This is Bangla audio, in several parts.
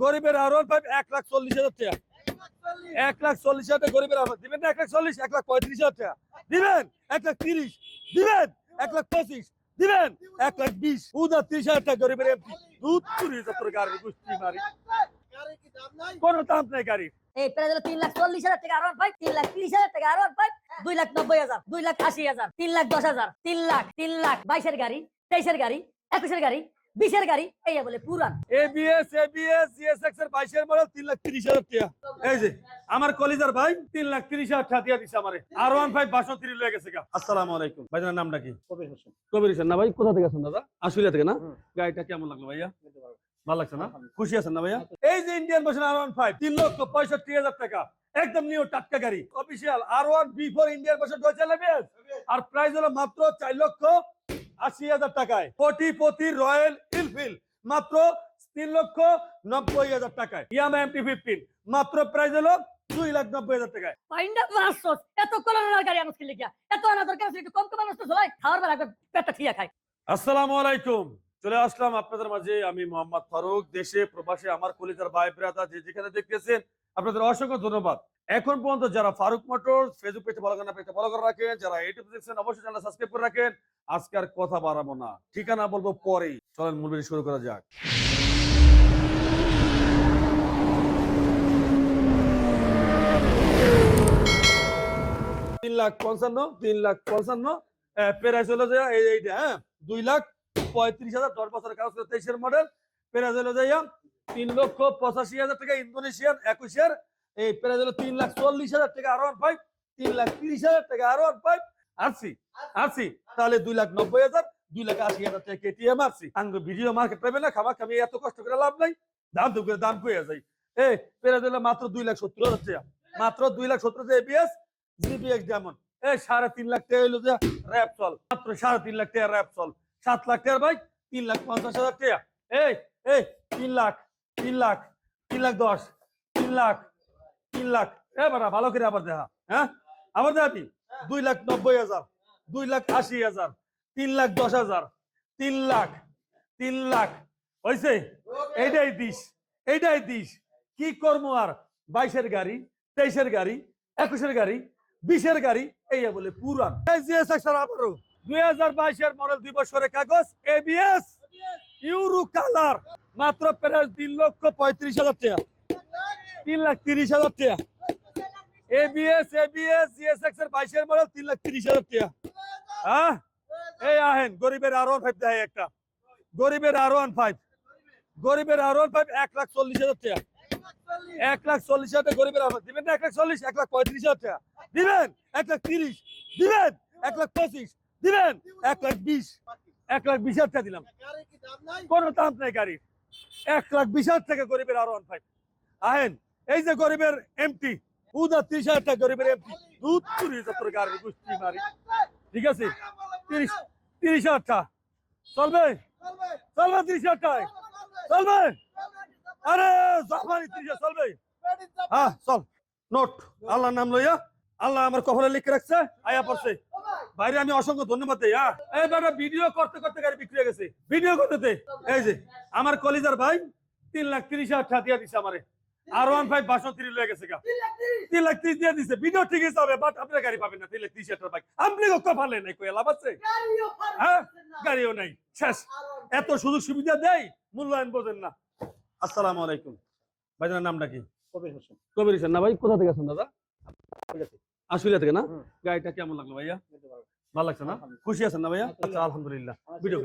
গরিবের আর ফাইভ এক লাখ চল্লিশ হাজার টাকা। এক লাখ চল্লিশ হাজার গরিবের আর। দিবেন না এক লাখ চল্লিশ, এক লাখ পঁয়ত্রিশ হাজার টাকা। দিবেন? এক লাখ তিরিশ। দিবেন? এক লাখ পঁচিশ। দিবেন? এক লাখ বিশ। উদা ত্রিশ হাজার টাকা গরিবের এমপি। দুধ চুরি যত গাড়ি গুষ্টি মারি। কোনো দাম নেই গাড়ির। এই প্রায় হলো তিন লাখ চল্লিশ হাজার টাকা আর ফাইভ তিন লাখ তিরিশ হাজার টাকা আর ফাইভ দুই লাখ নব্বই হাজার, দুই লাখ আশি হাজার, তিন লাখ দশ হাজার, তিন লাখ তিন লাখ বাইশের গাড়ি, তেইশের গাড়ি, একুশের গাড়ি বিশের গাড়ি এই বলে পুরান। এবিএস এবিএস জিএসএক্স এর বাইশের মডেল তিন লাখ তিরিশ হাজার টাকা। এই যে আমার কলিজার ভাই তিন লাখ তিরিশ হাজার টাকা দিয়ে দিছে আমারে। আর ওয়ান ফাইভ বাসন তিরিশ লয়ে গেছে গা। আসসালামু আলাইকুম। ভাইজানের নামটা কি? কবির হোসেন। কবির হোসেন। না ভাই কোথা থেকে আছেন দাদা? আশুলিয়া থেকে না? গাড়িটা কেমন লাগল ভাইয়া? ভালো। লাগছে না? খুশি আছেন না ভাইয়া? এই যে Indian version R one five তিন লক্ষ পঁয়ষট্টি হাজার টাকা। একদম নিউ টাটকা গাড়ি। Official R one V four Indian version ডয়চাল আর প্রাইস হলো মাত্র চার লক্ষ আশি হাজার টাকায়। কোটি পতি রয়্যাল ইনফিল্ড মাত্র তিন লক্ষ নব্বই হাজার টাকায়। ইয়ামা এমটি ফিফটিন মাত্র প্রাইস হলো দুই লাখ নব্বই হাজার টাকায়। এত কলনের গাড়ি গিয়া এত আনা দরকার একটু কম কম খাওয়ার বেলা পেটটা ঠিয়া খায়। আসসালামু আলাইকুম। চলে আসলাম আপনাদের মাঝে আমি মোহাম্মদ ফারুক দেশে প্রবাসে আমার কলিজার ভাই ব্রাদা যে যেখানে দেখতেছেন আপনাদের অসংখ্য ধন্যবাদ। এখন পর্যন্ত যারা ফারুক মোটর ফেসবুক পেজে ফলো করেন পেজে ফলো করে রাখেন। যারা ইউটিউব দেখছেন, অবশ্যই চ্যানেল সাবস্ক্রাইব করে রাখেন। আজকে আর কথা বাড়াবো না। ঠিকানা বলব পরেই। চলেন, মূল ভিডিও শুরু করা যাক। তিন লাখ পঞ্চান্ন, তিন লাখ পঞ্চান্ন। প্রাইস হলো এইটা হ্যাঁ? দুই লাখ পঁয়ত্রিশ হাজার, দশ কাগজ করে তেইশের মডেল প্রাইস তিন লক্ষ পঁচাশি হাজার টাকা ইন্দোনেশিয়ান, একুশের এই প্রাইস হলো তিন লাখ চল্লিশ হাজার টাকা আর ওয়ান ফাইভ তিন লাখ তিরিশ হাজার টাকা R one five RC RC. তাহলে দুই লাখ নব্বই হাজার, দুই লাখ আশি হাজার টাকা কেটিএম আরসি। আঙ্গ ভিডিও মার্কেট পাবে না খামা খামি এত কষ্ট করে লাভ নাই। দাম তো করে দাম কয়ে যায় এই প্রাইস হলো মাত্র দুই লাখ সত্তর হাজার টাকা। মাত্র দুই লাখ সত্তর হাজার এবিএস জিবিএক্স যেমন। এই সাড়ে তিন লাখ টাকা হইল যে র্যাপ চল মাত্র সাড়ে তিন লাখ টাকা র্যাপ চল সাত লাখ টাকার বাইক, তিন লাখ পঞ্চাশ হাজার টাকা। এই এই, তিন লাখ তিন লাখ তিন লাখ দশ, তিন লাখ। তিন লাখ। এ বাড়া ভালো করে আবার দেখা। হ্যাঁ? আবার দেখাবি দুই লাখ নব্বই হাজার, দুই লাখ আশি হাজার, তিন লাখ দশ হাজার, তিন লাখ তিন লাখ। হয়েছে এইটাই দিস এইটাই দিস। কি করব আর? বাইশের গাড়ি, তেইশের গাড়ি, একুশের গাড়ি, বিশের গাড়ি এই বলে পুরান। আবারও। দুই হাজার বাইশের মডেল দুই বছরের কাগজ এবিএস ইউরো কালার। মাত্র প্রায় তিন লক্ষ পঁয়ত্রিশ হাজার টাকা। তিন লাখ তিরিশ হাজার টাকা। এবিএস এবিএস জিএসএক্স এর বাইশের মডেল তিন লাখ তিরিশ হাজার টাকা। হ্যাঁ? এই আহেন, গরিবের আর ওয়ান ফাইভ দেয় একটা। গরিবের আর ওয়ান ফাইভ গরিবের আর ওয়ান ফাইভ এক লাখ চল্লিশ হাজার টাকা। এক লাখ চল্লিশ হাজার গরিবের আবাদ দিবেন না এক লাখ চল্লিশ, এক লাখ পঁয়ত্রিশ হাজার টাকা। দিবেন? এক লাখ তিরিশ। দিবেন? এক লাখ পঁচিশ। দিবেন? এক লাখ বিশ। এক লাখ বিশ হাজার টাকা দিলাম। কোনো দাম নেই গাড়ির। এক লাখ বিশ হাজার টাকা গরিবের আর ওয়ান ফাইভ আহেন এই যে গরিবের এমটি উদা ত্রিশ হাজার গরিবের এমটি দুধ চুরি যত গাড়ি গুষ্টি মারি। ঠিক আছে? তিরিশ তিরিশ চলবে? চলবে তিরিশ হাজার চলবে? আরে, জাপানি তিরিশ চলবে? হ্যাঁ চল। নোট, আল্লাহর নাম লইয়া, আল্লাহ আমার কপালে লিখে রাখছে, আয়া পড়ছে। বাইরে আমি অসংখ্য ধন্যবাদ দেই হ্যাঁ? এই বেটা ভিডিও করতে করতে গাড়ি বিক্রি হয়ে গেছে। ভিডিও করতে এই যে, আমার কলিজার ভাই তিন লাখ তিরিশ হাজার টাকা দিয়ে দিছে আমারে। আর ওয়ান ফাইভ বাসন তিরিশ লয়ে গেছে গা। তিন লাখ তিরিশ। দিয়ে দিছে। ভিডিও ঠিক আছে হবে বাট আপনার গাড়ি পাবেন না। তিন লাখ তিরিশ হাজার বাইক আপনি কপালে নাই কই লাভ আছে? হ্যাঁ? গাড়িও নাই। শেষ। এত সুযোগ সুবিধা দেয় মূল্যায়ন বোঝেন না। আসসালামু আলাইকুম। ভাইজানের নামটা কি? কবির হোসেন। কবির হোসেন না ভাই? কোথা থেকে আছেন দাদা? আশুলিয়া থেকে। না? গাড়িটা কেমন লাগল ভাইয়া? ভালো। লাগছে না? আলহামদুলিল্লাহ। খুশি আছেন না ভাইয়া? আচ্ছা আলহামদুলিল্লাহ। ভিডিও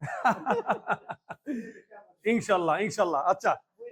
ইনশাল্লাহ ইনশাল্লাহ। আচ্ছা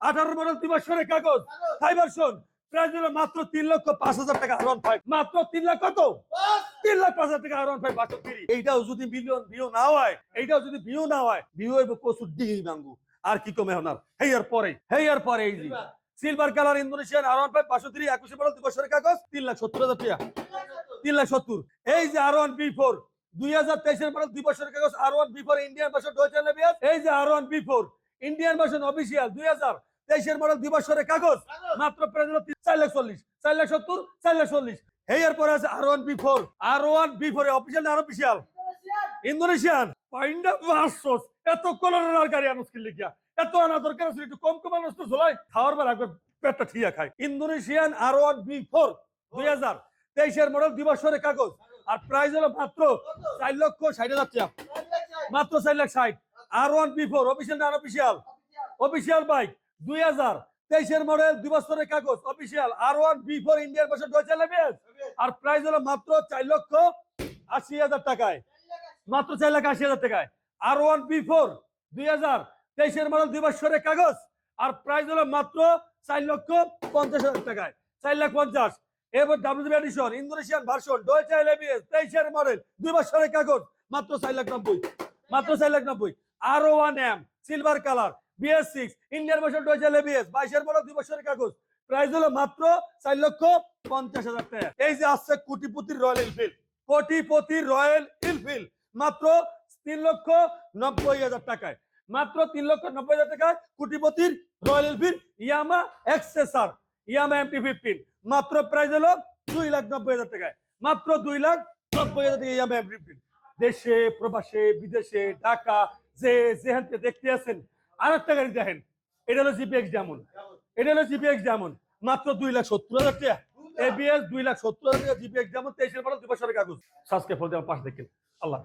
আঠারো মডেল দুই বছরের কাগজ। ফাইভ ভার্সন প্রাইস হলো মাত্র তিন লক্ষ পাঁচ হাজার টাকা আর ওয়ান ফাইভ মাত্র তিন লাখ কত? তিন লাখ পাঁচ হাজার টাকা আর ওয়ান ফাইভ বাষট্টি। এইটাও যদি মিলিয়ন ভিউ না হয় এইটাও যদি ভিউ না হয় ভিউ হইব কচুর আর কি কমে হনার? হেয়ার পরে হেয়ার পরে এই যে। Silver. Colour Indonesian R one five একুশে মডেল দুই বছরের কাগজ তিন লাখ সত্তর হাজার টাকা। তিন লাখ সত্তর। এই যে আর ওয়ান বি ফোর দুই হাজার তেইশের মডেল দুই বছরের কাগজ R one V four Indian ডোয়েচার লেবিয়াস এই যে R one V four Indian version official দুই হাজার তেইশের মডেল দুই বছরের কাগজ। মাত্র প্রাইস হলো চার লাখ চল্লিশ। চার লাখ সত্তর চার লাখ চল্লিশ। এই এরপরে আছে R one V four R one V four official না অফিসিয়াল ইন্দোনেশিয়ান। পাইন্ডা মাসস এত কলরের গাড়ি আনুস এত আনা দরকার আছে একটু কম কম আনুস তো ঝোলাই। খাওয়ার একবার পেটটা ঠিয়া খায়। Indonesian R one V four দুই হাজার। তেইশের মডেল দুই বছরের কাগজ। আর প্রাইস হলো মাত্র চার লক্ষ ষাট হাজার টাকা। মাত্র চার লাখ ষাট। R one V four official না অফিসিয়াল অফিসিয়াল বাইক দুই হাজার তেইশের মডেল দুই বছরের কাগজ official R one V four Indian বছর ডোয়েচার আর প্রাইস হলো মাত্র চার লক্ষ আশি হাজার টাকায়। মাত্র চার লাখ আশি হাজার টাকায়। আর ওয়ান বি ফোর দুই হাজার তেইশের মডেল দুই বছরের কাগজ। আর প্রাইস হলো মাত্র চার লক্ষ পঞ্চাশ হাজার টাকায়। চার লাখ পঞ্চাশ। এবার ডাব্লিউ এডিশন ইন্দোনেশিয়ান ভার্সন ডোয়েচা এলএবিএস তেইশের মডেল দুই বছরের কাগজ, মাত্র চার লাখ নব্বই। মাত্র চার লাখ নব্বই। R one M silver colour BS six Indian বাইশের দুই বছরের কাগজ। প্রাইস হলো মাত্র চার লক্ষ পঞ্চাশ হাজার টাকা। এই যে আসছে কোটিপতির রয়্যাল এনফিল্ড কোটিপতির রয়্যাল এনফিল্ড মাত্র তিন লক্ষ নব্বই হাজার টাকায়। মাত্র তিন লক্ষ নব্বই হাজার টাকায় কোটিপতির Royal Enfield Yamaha XSR Yamaha MT fifteen মাত্র প্রাইস হলো দুই লাখ নব্বই হাজার টাকায়। মাত্র দুই লাখ নব্বই হাজার টাকা ইয়ামা এমটি ফিফটিন দেশে, প্রবাসে, বিদেশে, ঢাকা, যে যেখান দেখতে আছেন আর একটা গাড়ি দেখেন, এটা হলো জিপিএক্স যেমন এটা হলো জিপিএক্স যেমন মাত্র দুই লাখ সত্তর হাজার টাকা। এবিএস দুই লাখ সত্তর হাজার টাকা জিপিএক্স যেমন তেইশের পরে দুই বছরের কাগজ। সাজকে ফল দেওয়ার পাশ দেখেন। আল্লাহ